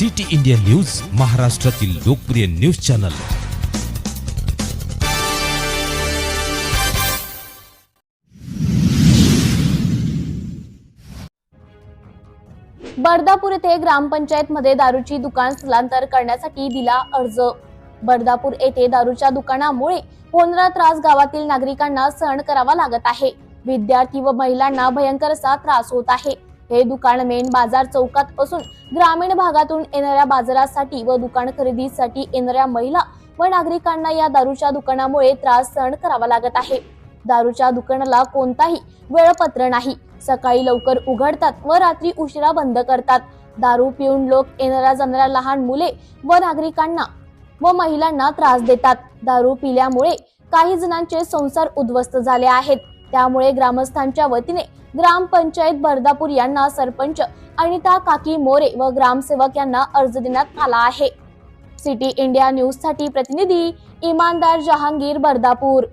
City India news महाराष्ट्रातील लोकप्रिय news channel. Bardapur येथे ग्रामपंचायतमध्ये दारूची दुकान स्थलांतर करण्यासाठी दिला अर्ज. बर्दापूर येथे दारूच्या दुकानामुळे होणारा त्रास गावातील नागरिकांना सहन करावा लागत आहे. विद्यार्थी व महिलांना भयंकर असा त्रास होत आहे. हे दुकान मेन बाजार चौकात असून ग्रामीण भागातून येणाऱ्या बाजारासाठी व दुकान खरेदीसाठी येणाऱ्या महिला व नागरिकांना या दारूच्या दुकानामुळे त्रास सहन करावा लागत आहे. दारूच्या दुकानाला कोणताही वेळपत्र नाही. सकाळी लवकर उघडतात व रात्री उशिरा बंद करतात. दारू पिऊन लोक येणाऱ्या जाणाऱ्या लहान मुले व नागरिकांना व महिलांना त्रास देतात. दारू पिल्यामुळे काही जणांचे संसार उद्ध्वस्त झाले आहेत. त्यामुळे ग्रामस्थांच्या वतीने ग्रामपंचायत बर्दापूर यांना सरपंच अनिता काकी मोरे व ग्रामसेवक यांना अर्ज देण्यात आला आहे. सिटी इंडिया न्यूजसाठी प्रतिनिधी इमानदार जहांगीर बर्दापूर.